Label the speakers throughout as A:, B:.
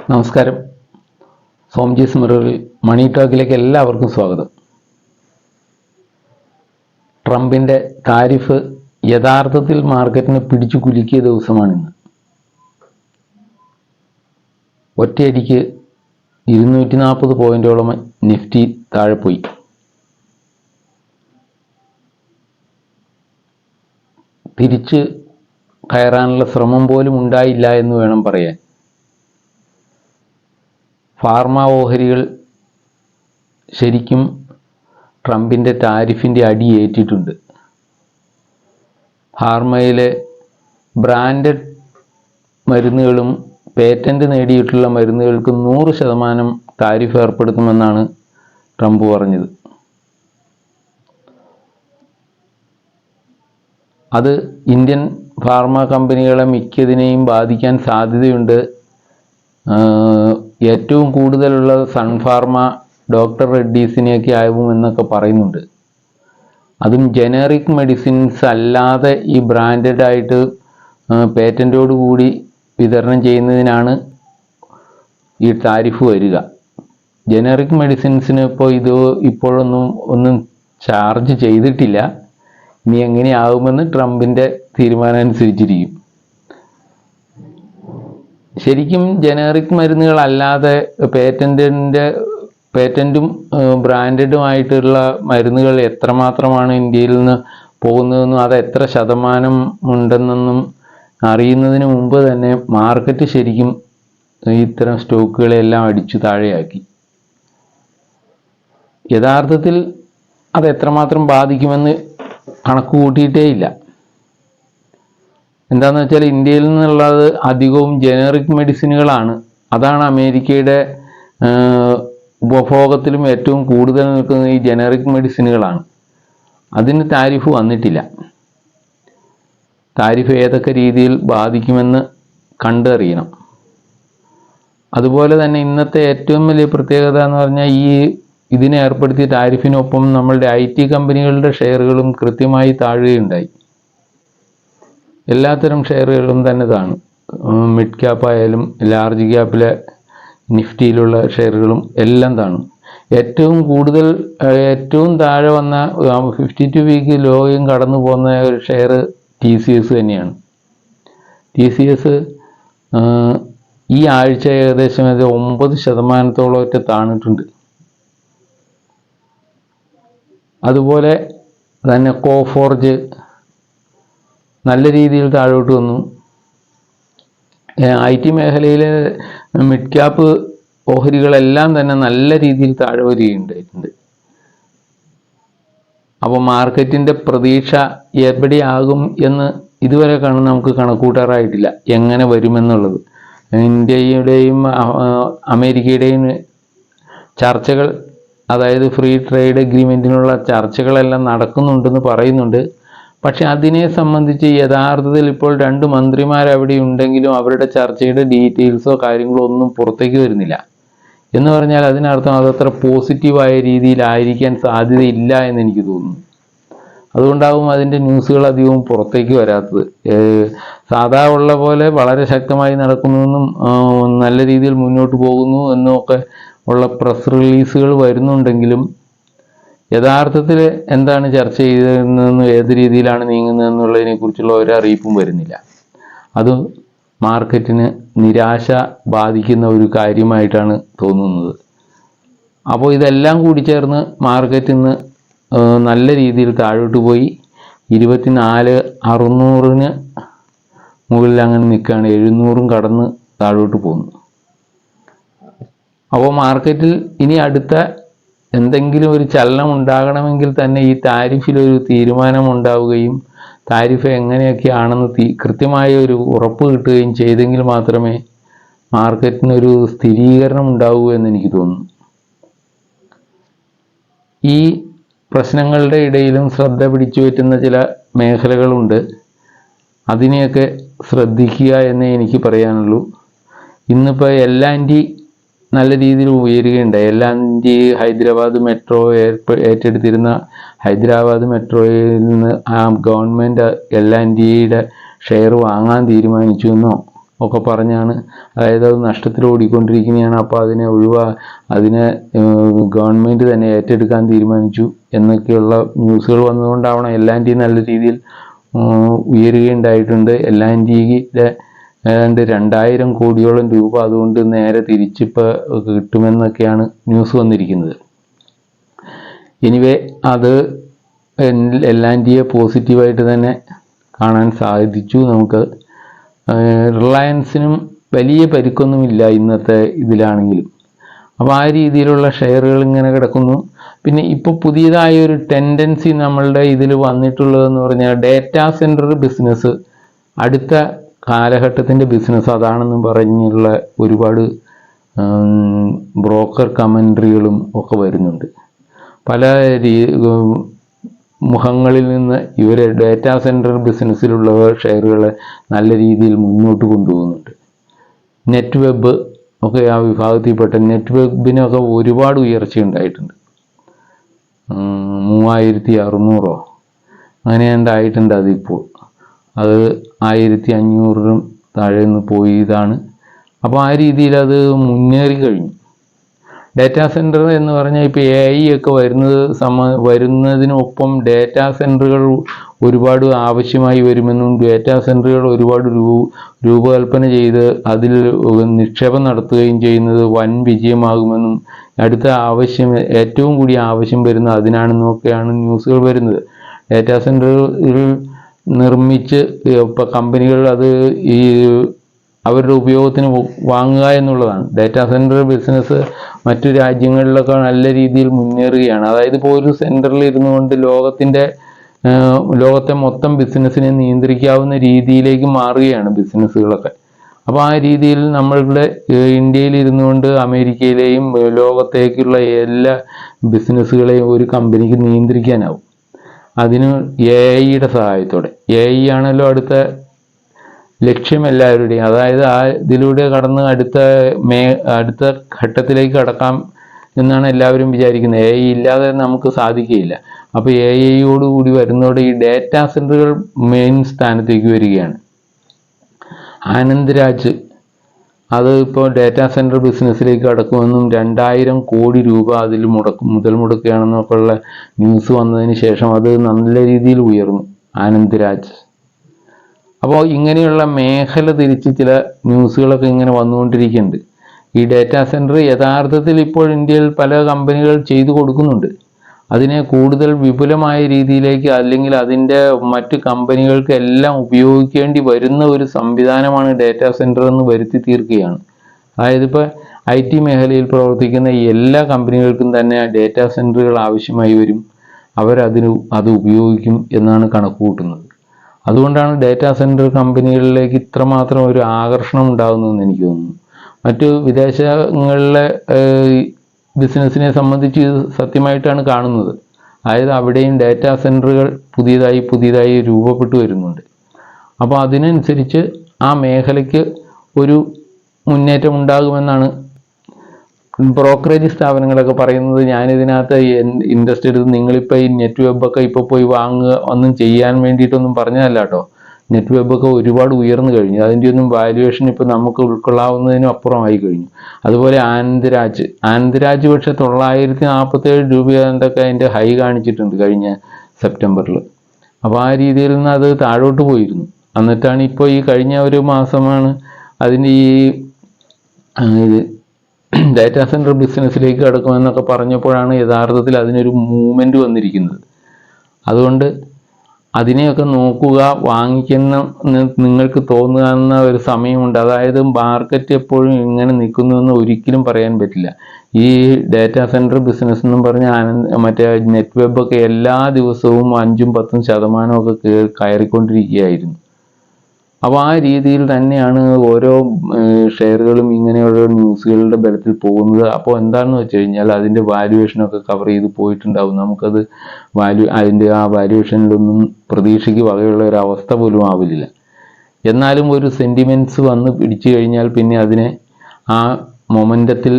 A: നമസ്കാരം. സോംജി മിററിൽ മണി ടോക്കിലേക്ക് എല്ലാവർക്കും സ്വാഗതം. ട്രംപിന്റെ താരിഫ് യഥാർത്ഥത്തിൽ മാർക്കറ്റിനെ പിടിച്ചു കുലുക്കിയ ദിവസമാണിന്ന് ഒറ്റയടിക്ക് ഇരുന്നൂറ്റി നാൽപ്പത് പോയിന്റോളം നിഫ്റ്റി താഴെ പോയി. തിരിച്ച് കയറാനുള്ള ശ്രമം പോലും ഉണ്ടായില്ല എന്ന് വേണം പറയാൻ. ഫാർമ ഓഹരികൾ ശരിക്കും ട്രംപിന്റെ ടാരിഫിന്റെ അടി ഏറ്റിട്ടുണ്ട് ഫാർമയിലെ ബ്രാൻഡഡ് മരുന്നുകളും പേറ്റന്റ് നേടിയിട്ടുള്ള മരുന്നുകൾക്ക് നൂറ് ശതമാനം താരിഫ് ഏർപ്പെടുത്തുമെന്നാണ് ട്രംപ് പറഞ്ഞത്. അത് ഇന്ത്യൻ ഫാർമ കമ്പനികളെ മിക്കതിനെയും ബാധിക്കാൻ സാധ്യതയുണ്ട്. ഏറ്റവും കൂടുതലുള്ള സൺഫാർമ ഡോക്ടർ റെഡ്ഡീസിനെയൊക്കെ ആവും എന്നൊക്കെ പറയുന്നുണ്ട്. അതും ജനറിക് മെഡിസിൻസ് അല്ലാതെ ഈ ബ്രാൻഡഡ് ആയിട്ട് പേറ്റന്റോട് കൂടി വിതരണം ചെയ്യുന്നതിനാണ് ഈ താരിഫ് വരിക. ജനറിക് മെഡിസിൻസിന് ഇപ്പോൾ ഇത് ഇപ്പോഴൊന്നും ഒന്നും ചാർജ് ചെയ്തിട്ടില്ല. ഇനി എങ്ങനെയാവുമെന്ന് ട്രംപിന്റെ തീരുമാനം അനുസരിച്ചിരിക്കും. ശരിക്കും ജനറിക് മരുന്നുകളല്ലാതെ പേറ്റന്റിന്റെ പേറ്റന്റും ബ്രാൻഡഡുമായിട്ടുള്ള മരുന്നുകൾ എത്രമാത്രമാണ് ഇന്ത്യയിൽ നിന്ന് പോകുന്നതെന്നും അത് എത്ര ശതമാനം ഉണ്ടെന്നൊന്നും അറിയുന്നതിന് മുമ്പ് തന്നെ മാർക്കറ്റ് ശരിക്കും ഇത്തരം സ്റ്റോക്കുകളെല്ലാം അടിച്ചു താഴെയാക്കി. യഥാർത്ഥത്തിൽ അത് എത്രമാത്രം ബാധിക്കുമെന്ന് കണക്ക് കൂട്ടിയിട്ടേ ഇല്ല എന്താന്ന് വെച്ചാൽ ഇന്ത്യയിൽ നിന്നുള്ളത് അധികവും ജനറിക് മെഡിസിനുകളാണ് അതാണ് അമേരിക്കയുടെ ഉപഭോഗത്തിലും ഏറ്റവും കൂടുതൽ നിൽക്കുന്നത് ഈ ജനറിക് മെഡിസിനുകളാണ് അതിന് താരിഫ് വന്നിട്ടില്ല. താരിഫ് ഏതൊക്കെ രീതിയിൽ ബാധിക്കുമെന്ന് കണ്ടറിയണം. അതുപോലെ തന്നെ ഇന്നത്തെ ഏറ്റവും വലിയ പ്രത്യേകത എന്ന് പറഞ്ഞാൽ ഈ ഇതിനെ ഏർപ്പെടുത്തിയ താരിഫിനൊപ്പം നമ്മളുടെ ഐ ടി കമ്പനികളുടെ ഷെയറുകളും കൃത്യമായി താഴുകയുണ്ടായി എല്ലാത്തരം ഷെയറുകളും തന്നെ ഇതാണ്. മിഡ് ക്യാപ്പ് ആയാലും ലാർജ് ക്യാപ്പിലെ നിഫ്റ്റിയിലുള്ള ഷെയറുകളും എല്ലാം താണു ഏറ്റവും കൂടുതൽ ഏറ്റവും താഴെ വന്ന ഫിഫ്റ്റി ടു വീക്ക് ലോയും കടന്നു പോകുന്ന ഒരു ഷെയർ ടി സി എസ് തന്നെയാണ്. ടി സി എസ് ഈ ആഴ്ച ഏകദേശം അത് ഒമ്പത് ശതമാനത്തോളം ഒറ്റ താണിട്ടുണ്ട്. അതുപോലെ തന്നെ കോഫോർജ് നല്ല രീതിയിൽ താഴോട്ട് വന്നു. ഐ ടി മേഖലയിലെ മിഡ് ക്യാപ്പ് ഓഹരികളെല്ലാം തന്നെ നല്ല രീതിയിൽ താഴെ വരികയുണ്ടായിട്ടുണ്ട്. അപ്പോൾ മാർക്കറ്റിന്റെ പ്രതീക്ഷ എവിടെയാകും എന്ന് ഇതുവരെ കാണും നമുക്ക് കണക്കൂട്ടാറായിട്ടില്ല. എങ്ങനെ വരുമെന്നുള്ളത്. ഇന്ത്യയുടെയും അമേരിക്കയുടെയും ചർച്ചകൾ അതായത് ഫ്രീ ട്രേഡ് അഗ്രിമെന്റിനുള്ള ചർച്ചകളെല്ലാം നടക്കുന്നുണ്ടെന്ന് പറയുന്നുണ്ട്. പക്ഷെ അതിനെ സംബന്ധിച്ച് യഥാർത്ഥത്തിൽ ഇപ്പോൾ രണ്ട് മന്ത്രിമാർ അവിടെ ഉണ്ടെങ്കിലും അവരുടെ ചർച്ചയുടെ ഡീറ്റെയിൽസോ കാര്യങ്ങളോ ഒന്നും പുറത്തേക്ക് വരുന്നില്ല. എന്ന് പറഞ്ഞാൽ അതിനർത്ഥം അതത്ര പോസിറ്റീവായ രീതിയിലായിരിക്കാൻ സാധ്യതയില്ല എന്ന് എനിക്ക് തോന്നുന്നു. അതുകൊണ്ടാവും അതിന്റെ ന്യൂസുകൾ അധികവും പുറത്തേക്ക് വരാത്തത്. സാധാ ഉള്ള പോലെ വളരെ ശക്തമായി നടക്കുന്നുവെന്നും നല്ല രീതിയിൽ മുന്നോട്ട് പോകുന്നു എന്നും ഒക്കെ ഉള്ള പ്രസ് റിലീസുകൾ വരുന്നുണ്ടെങ്കിലും യഥാർത്ഥത്തിൽ എന്താണ് ചർച്ച ചെയ്തതെന്നും ഏത് രീതിയിലാണ് നീങ്ങുന്നതെന്നുള്ളതിനെ കുറിച്ചുള്ള അറിയിപ്പും വരുന്നില്ല. അത് മാർക്കറ്റിന് നിരാശ ബാധിക്കുന്ന ഒരു കാര്യമായിട്ടാണ് തോന്നുന്നത്. അപ്പോൾ ഇതെല്ലാം കൂടി ചേർന്ന് മാർക്കറ്റ് ഇന്ന് നല്ല രീതിയിൽ താഴോട്ട് പോയി. ഇരുപത്തിനാല് അറുന്നൂറിന് മുകളിൽ അങ്ങനെ നിൽക്കുകയാണ്. എഴുന്നൂറും കടന്ന് താഴോട്ട് പോകുന്നു. അപ്പോൾ മാർക്കറ്റിൽ ഇനി അടുത്ത എന്തെങ്കിലും ഒരു ചലനം ഉണ്ടാകണമെങ്കിൽ തന്നെ ഈ താരിഫിലൊരു തീരുമാനം ഉണ്ടാവുകയും താരിഫ് എങ്ങനെയൊക്കെയാണെന്ന് തീ കൃത്യമായ ഒരു ഉറപ്പ് കിട്ടുകയും ചെയ്തെങ്കിൽ മാത്രമേ മാർക്കറ്റിനൊരു സ്ഥിരീകരണം ഉണ്ടാവൂ എന്ന് എനിക്ക് തോന്നുന്നു. ഈ പ്രശ്നങ്ങളുടെ ഇടയിലും ശ്രദ്ധ പിടിച്ചു പറ്റുന്ന ചില മേഖലകളുണ്ട്. അതിനെയൊക്കെ ശ്രദ്ധിക്കുക എന്നേ എനിക്ക് പറയാനുള്ളൂ. ഇന്നിപ്പോൾ ടി നല്ല രീതിയിൽ ഉയരുകയുണ്ടായി. എല്ലാം ഹൈദരാബാദ് മെട്രോ ഏറ്റെടുത്തിരുന്ന ഹൈദരാബാദ് മെട്രോയിൽ നിന്ന് ആ ഗവൺമെന്റ് എൽ ഇന്ത്യയുടെ ഷെയർ വാങ്ങാൻ തീരുമാനിച്ചു എന്നോ ഒക്കെ പറഞ്ഞാണ്. അതായത് അത് നഷ്ടത്തിൽ ഓടിക്കൊണ്ടിരിക്കുന്നതാണ് അപ്പോൾ അതിനെ ഒഴിവാ അതിനെ ഗവൺമെന്റ് തന്നെ ഏറ്റെടുക്കാൻ തീരുമാനിച്ചു എന്നൊക്കെയുള്ള ന്യൂസുകൾ വന്നതുകൊണ്ടാവണം എൽ നല്ല രീതിയിൽ ഉയരുകയുണ്ടായിട്ടുണ്ട്. എൽ ആൻഡ് ടിയുടെ ഏതാണ്ട് രണ്ടായിരം കോടിയോളം രൂപ അതുകൊണ്ട് നേരെ തിരിച്ചിപ്പോൾ കിട്ടുമെന്നൊക്കെയാണ് ന്യൂസ് വന്നിരിക്കുന്നത്. എനിവേ അത് എല്ലാന്റെയും പോസിറ്റീവായിട്ട് തന്നെ കാണാൻ സാധിച്ചു. നമുക്ക് റിലയൻസിനും വലിയ പരിക്കൊന്നുമില്ല ഇന്നത്തെ ഇതിലാണെങ്കിലും. അപ്പോൾ ആ രീതിയിലുള്ള ഷെയറുകൾ ഇങ്ങനെ കിടക്കുന്നു. പിന്നെ ഇപ്പോൾ പുതിയതായ ഒരു ടെൻഡൻസി നമ്മളുടെ ഇതിൽ വന്നിട്ടുള്ളതെന്ന് പറഞ്ഞാൽ ഡേറ്റാ സെന്റർ ബിസിനസ് അടുത്ത കാലഘട്ടത്തിന്റെ ബിസിനസ് അതാണെന്ന് പറഞ്ഞുള്ള ഒരുപാട് ബ്രോക്കർ കമൻട്രികളും ഒക്കെ വരുന്നുണ്ട്. പല രീ മുഖങ്ങളിൽ നിന്ന് ഇവരെ ഡാറ്റാ സെന്റർ ബിസിനസ്സിലുള്ള ഷെയറുകളെ നല്ല രീതിയിൽ മുന്നോട്ട് കൊണ്ടുപോകുന്നുണ്ട്. നെറ്റ് വെബ് ഒക്കെ ആ വിഭാഗത്തിൽപ്പെട്ട നെറ്റ് വെബിനൊക്കെ ഒരുപാട് ഉയർച്ച ഉണ്ടായിട്ടുണ്ട്. മൂവായിരത്തി അറുന്നൂറോ? അങ്ങനെ ഉണ്ടായിട്ടുണ്ട് അതിപ്പോൾ. അത് ആയിരത്തി അഞ്ഞൂറിനും താഴെ നിന്ന് പോയി ഇതാണ് അപ്പോൾ ആ രീതിയിൽ അത് മുന്നേറി കഴിഞ്ഞു. ഡാറ്റാ സെന്റർ എന്ന് പറഞ്ഞാൽ ഇപ്പോൾ എ ഐ ഒക്കെ വരുന്നത് സമ വരുന്നതിനൊപ്പം ഡാറ്റാ സെന്ററുകൾ ഒരുപാട് ആവശ്യമായി വരുമെന്നും ഡാറ്റാ സെന്ററുകൾ ഒരുപാട് രൂ രൂപകൽപ്പന ചെയ്ത് അതിൽ നിക്ഷേപം നടത്തുകയും ചെയ്യുന്നത് വൻ വിജയമാകുമെന്നും അടുത്ത ആവശ്യം ഏറ്റവും കൂടി ആവശ്യം വരുന്ന അതിനാണെന്നൊക്കെയാണ് ന്യൂസുകൾ വരുന്നത്. ഡാറ്റാ സെന്ററുകൾ നിർമ്മിച്ച് ഇപ്പം കമ്പനികൾ അത് ഈ അവരുടെ ഉപയോഗത്തിന് വാങ്ങുക എന്നുള്ളതാണ്. ഡാറ്റാ സെന്റർ ബിസിനസ് മറ്റു രാജ്യങ്ങളിലൊക്കെ നല്ല രീതിയിൽ മുന്നേറുകയാണ്. അതായത് ഇപ്പോൾ ഒരു സെന്ററിൽ ഇരുന്നു കൊണ്ട് ലോകത്തിന്റെ ലോകത്തെ മൊത്തം ബിസിനസ്സിനെ നിയന്ത്രിക്കാവുന്ന രീതിയിലേക്ക് മാറുകയാണ് ബിസിനസ്സുകളൊക്കെ അപ്പോൾ ആ രീതിയിൽ നമ്മളുടെ ഇന്ത്യയിൽ ഇരുന്നു കൊണ്ട് അമേരിക്കയിലെയും ലോകത്തേക്കുള്ള എല്ലാ ബിസിനസ്സുകളെയും ഒരു കമ്പനിക്ക് നിയന്ത്രിക്കാനാവും. അതിന് എ ഐയുടെ സഹായത്തോടെ. എ ഐ ആണല്ലോ അടുത്ത ലക്ഷ്യം എല്ലാവരുടെയും. അതായത് ആ ഇതിലൂടെ കടന്ന് അടുത്ത മേ അടുത്ത ഘട്ടത്തിലേക്ക് കടക്കാം എന്നാണ് എല്ലാവരും വിചാരിക്കുന്നത്. എ ഐ ഇല്ലാതെ നമുക്ക് സാധിക്കുകയില്ല. അപ്പോൾ എ ഐയോട് കൂടി വരുന്നതോടെ ഈ ഡാറ്റാ സെന്ററുകൾ മെയിൻ സ്ഥാനത്തേക്ക് വരികയാണ്. ആനന്ദ് രാജ് അത് ഇപ്പോൾ ഡാറ്റാ സെന്റർ ബിസിനസ്സിലേക്ക് കടക്കുമെന്നും രണ്ടായിരം കോടി രൂപ അതിൽ മുടക്കും മുതൽ മുടക്കുകയാണെന്നൊക്കെ ഉള്ള ന്യൂസ് വന്നതിന് ശേഷം അത് നല്ല രീതിയിൽ ഉയർന്നു. ആനന്ദ് രാജ് അപ്പോൾ ഇങ്ങനെയുള്ള മേഖല തിരിച്ച് ചില ന്യൂസുകളൊക്കെ ഇങ്ങനെ വന്നുകൊണ്ടിരിക്കുന്നുണ്ട്. ഈ ഡാറ്റാ സെന്റർ യഥാർത്ഥത്തിൽ ഇപ്പോൾ ഇന്ത്യയിൽ പല കമ്പനികൾ ചെയ്തു കൊടുക്കുന്നുണ്ട്. അതിനെ കൂടുതൽ വിപുലമായ രീതിയിലേക്ക് അല്ലെങ്കിൽ അതിന്റെ മറ്റ് കമ്പനികൾക്ക് എല്ലാം ഉപയോഗിക്കേണ്ടി വരുന്ന ഒരു സംവിധാനമാണ് ഡാറ്റാ സെന്റർ എന്ന് വരുത്തി തീർക്കുകയാണ്. അതായത് ഇപ്പോൾ ഐ ടി മേഖലയിൽ പ്രവർത്തിക്കുന്ന എല്ലാ കമ്പനികൾക്കും തന്നെ ഡാറ്റാ സെന്ററുകൾ ആവശ്യമായി വരും. അവരതിന് അത് ഉപയോഗിക്കും എന്നാണ് കണക്ക് കൂട്ടുന്നത് അതുകൊണ്ടാണ് ഡാറ്റാ സെന്റർ കമ്പനികളിലേക്ക് ഇത്രമാത്രം ഒരു ആകർഷണം ഉണ്ടാകുന്നതെന്ന് എനിക്ക് തോന്നുന്നു. മറ്റു വിദേശങ്ങളിലെ ബിസിനസ്സിനെ സംബന്ധിച്ച് സത്യമായിട്ടാണ് കാണുന്നത്. അതായത് അവിടെയും ഡാറ്റാ സെന്ററുകൾ പുതിയതായി പുതിയതായി രൂപപ്പെട്ടു വരുന്നുണ്ട്. അപ്പോൾ അതിനനുസരിച്ച് ആ മേഖലയ്ക്ക് ഒരു മുന്നേറ്റം ഉണ്ടാകുമെന്നാണ് ബ്രോക്കറേജ് സ്ഥാപനങ്ങളൊക്കെ പറയുന്നത്. ഞാനിതിനകത്ത് ഇൻട്രസ്റ്റ് എടുത്ത് നിങ്ങളിപ്പോൾ ഈ നെറ്റ് വെബൊക്കെ ഇപ്പോൾ പോയി വാങ്ങുക ഒന്നും ചെയ്യാൻ വേണ്ടിയിട്ടൊന്നും പറഞ്ഞതല്ല കേട്ടോ. നെറ്റ് വെബൊക്കെ ഒരുപാട് ഉയർന്നു കഴിഞ്ഞു. അതിന്റെ ഒന്നും വാല്യുവേഷൻ ഇപ്പോൾ നമുക്ക് ഉൾക്കൊള്ളാവുന്നതിനും അപ്പുറമായി കഴിഞ്ഞു. അതുപോലെ ആനന്ദരാജ്. ആനന്ദരാജ് പക്ഷേ തൊള്ളായിരത്തി നാൽപ്പത്തേഴ് രൂപ എന്തൊക്കെ അതിന്റെ ഹൈ കാണിച്ചിട്ടുണ്ട് കഴിഞ്ഞ സെപ്റ്റംബറിൽ അപ്പോൾ ആ രീതിയിൽ നിന്ന് അത് താഴോട്ട് പോയിരുന്നു. എന്നിട്ടാണ് ഇപ്പോൾ ഈ കഴിഞ്ഞ ഒരു മാസമാണ് അതിന്റെ ഈ ഇത് ഡാറ്റാ സെന്റർ ബിസിനസ്സിലേക്ക് കടക്കുമെന്നൊക്കെ പറഞ്ഞപ്പോഴാണ് യഥാർത്ഥത്തിൽ അതിനൊരു മൂവ്മെന്റ് വന്നിരിക്കുന്നത്. അതുകൊണ്ട് അതിനെയൊക്കെ നോക്കുക വാങ്ങിക്കുന്ന നിങ്ങൾക്ക് തോന്നുന്ന ഒരു സമയമുണ്ട്. അതായത് മാർക്കറ്റ് എപ്പോഴും ഇങ്ങനെ നിൽക്കുന്നു എന്ന് ഒരിക്കലും പറയാൻ പറ്റില്ല. ഈ ഡാറ്റാ സെന്റർ ബിസിനസ് എന്നും പറഞ്ഞ ആനന്ദ് മറ്റേ നെറ്റ് വെബൊക്കെ എല്ലാ ദിവസവും അഞ്ചും പത്തും ശതമാനമൊക്കെ കയറിക്കൊണ്ടിരിക്കുകയായിരുന്നു. അപ്പോൾ ആ രീതിയിൽ തന്നെയാണ് ഓരോ ഷെയറുകളും ഇങ്ങനെയുള്ള ന്യൂസുകളുടെ ബലത്തിൽ പോകുന്നത്. അപ്പോൾ എന്താണെന്ന് വെച്ച് കഴിഞ്ഞാൽ അതിന്റെ വാല്യുവേഷനൊക്കെ കവർ ചെയ്ത് പോയിട്ടുണ്ടാവും. നമുക്കത് വാല്യൂ അതിന്റെ ആ വാല്യുവേഷനിലൊന്നും പ്രതീക്ഷയ്ക്ക് വകയുള്ള ഒരു അവസ്ഥ പോലും ആവില്ല. എന്നാലും ഒരു സെന്റിമെന്റ്സ് വന്ന് പിടിച്ചു കഴിഞ്ഞാൽ പിന്നെ അതിനെ ആ മൊമെന്റത്തിൽ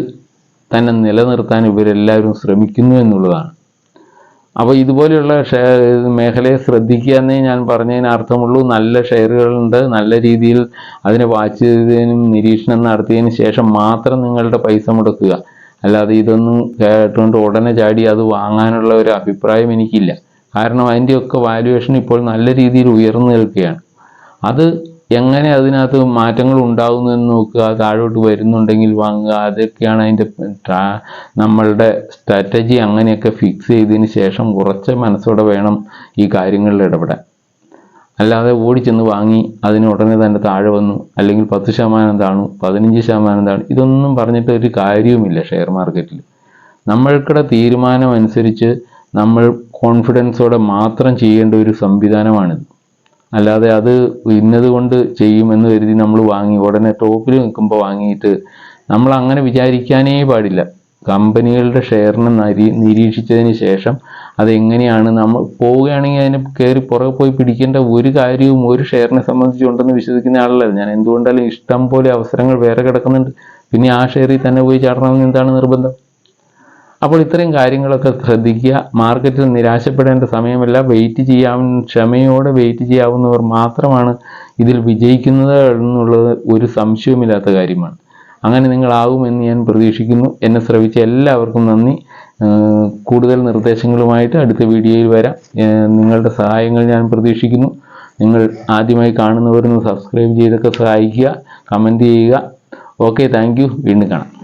A: തന്നെ നിലനിർത്താൻ ഇവരെല്ലാവരും ശ്രമിക്കുന്നു എന്നുള്ളതാണ്. അപ്പോൾ ഇതുപോലെയുള്ള ഷെയർ മേഖലയെ ശ്രദ്ധിക്കുക എന്നേ ഞാൻ പറഞ്ഞതിന് അർത്ഥമുള്ളൂ. നല്ല ഷെയറുകളുണ്ട്. നല്ല രീതിയിൽ അതിനെ വാച്ച് ചെയ്തതിനും നിരീക്ഷണം നടത്തിയതിന് ശേഷം മാത്രം നിങ്ങളുടെ പൈസ മുടക്കുക. അല്ലാതെ ഇതൊന്നും കേട്ടുകൊണ്ട് ഉടനെ ചാടി അത് വാങ്ങാനുള്ള ഒരു അഭിപ്രായം എനിക്കില്ല. കാരണം അതിന്റെയൊക്കെ വാല്യുവേഷൻ ഇപ്പോൾ നല്ല രീതിയിൽ ഉയർന്നു നിൽക്കുകയാണ്. അത് എങ്ങനെ അതിനകത്ത് മാറ്റങ്ങൾ ഉണ്ടാകുന്നു എന്ന് നോക്കുക താഴോട്ട് വരുന്നുണ്ടെങ്കിൽ വാങ്ങുക അതൊക്കെയാണ് അതിന്റെ നമ്മളുടെ സ്ട്രാറ്റജി അങ്ങനെയൊക്കെ ഫിക്സ് ചെയ്തതിന് ശേഷം കുറച്ച് മനസ്സോടെ വേണം ഈ കാര്യങ്ങളിൽ ഇടപെടാൻ. അല്ലാതെ ഓടിച്ചെന്ന് വാങ്ങി അതിന് ഉടനെ തന്നെ താഴെ വന്നു അല്ലെങ്കിൽ പത്ത് ശതമാനം താണു പതിനഞ്ച് ശതമാനം താണു ഇതൊന്നും പറഞ്ഞിട്ട് ഒരു കാര്യവുമില്ല ഷെയർ മാർക്കറ്റിൽ. നമ്മൾക്കിടെ തീരുമാനം അനുസരിച്ച് നമ്മൾ കോൺഫിഡൻസോടെ മാത്രം ചെയ്യേണ്ട ഒരു സംവിധാനമാണിത്. അല്ലാതെ അത് ഇന്നത് കൊണ്ട് ചെയ്യുമെന്ന് കരുതി നമ്മൾ വാങ്ങി ഉടനെ ടോപ്പിൽ നിൽക്കുമ്പോൾ വാങ്ങിയിട്ട് നമ്മൾ അങ്ങനെ വിചാരിക്കാനേ പാടില്ല. കമ്പനികളുടെ ഷെയറിനെ നരി നിരീക്ഷിച്ചതിന് ശേഷം അതെങ്ങനെയാണ് നമ്മൾ പോവുകയാണെങ്കിൽ അതിന് കയറി പുറകെ പോയി പിടിക്കേണ്ട ഒരു കാര്യവും ഒരു ഷെയറിനെ സംബന്ധിച്ചുണ്ടെന്ന് വിശ്വസിക്കുന്ന ആളല്ല. ഞാൻ എന്തുകൊണ്ടാലും ഇഷ്ടം പോലെ അവസരങ്ങൾ വേറെ കിടക്കുന്നുണ്ട്. പിന്നെ ആ ഷെയറിൽ തന്നെ പോയി ചാടണമെന്ന് എന്താണ് നിർബന്ധം? അപ്പോൾ ഇത്രയും കാര്യങ്ങളൊക്കെ ശ്രദ്ധിക്കുക. മാർക്കറ്റിൽ നിരാശപ്പെടേണ്ട സമയമല്ല. വെയിറ്റ് ചെയ്യാൻ ക്ഷമയോടെ വെയിറ്റ് ചെയ്യാവുന്നവർ മാത്രമാണ് ഇതിൽ വിജയിക്കുന്നത് എന്നുള്ളത് ഒരു സംശയവുമില്ലാത്ത കാര്യമാണ്. അങ്ങനെ നിങ്ങളാകുമെന്ന് ഞാൻ പ്രതീക്ഷിക്കുന്നു. എന്നെ ശ്രവിച്ച എല്ലാവർക്കും നന്ദി. കൂടുതൽ നിർദ്ദേശങ്ങളുമായിട്ട് അടുത്ത വീഡിയോയിൽ വരാം. നിങ്ങളുടെ സഹായങ്ങൾ ഞാൻ പ്രതീക്ഷിക്കുന്നു. നിങ്ങൾ ആദ്യമായി കാണുന്നവരൊന്ന് സബ്സ്ക്രൈബ് ചെയ്തൊക്കെ സഹായിക്കുക. കമന്റ് ചെയ്യുക. ഓക്കെ താങ്ക് വീണ്ടും കാണാം.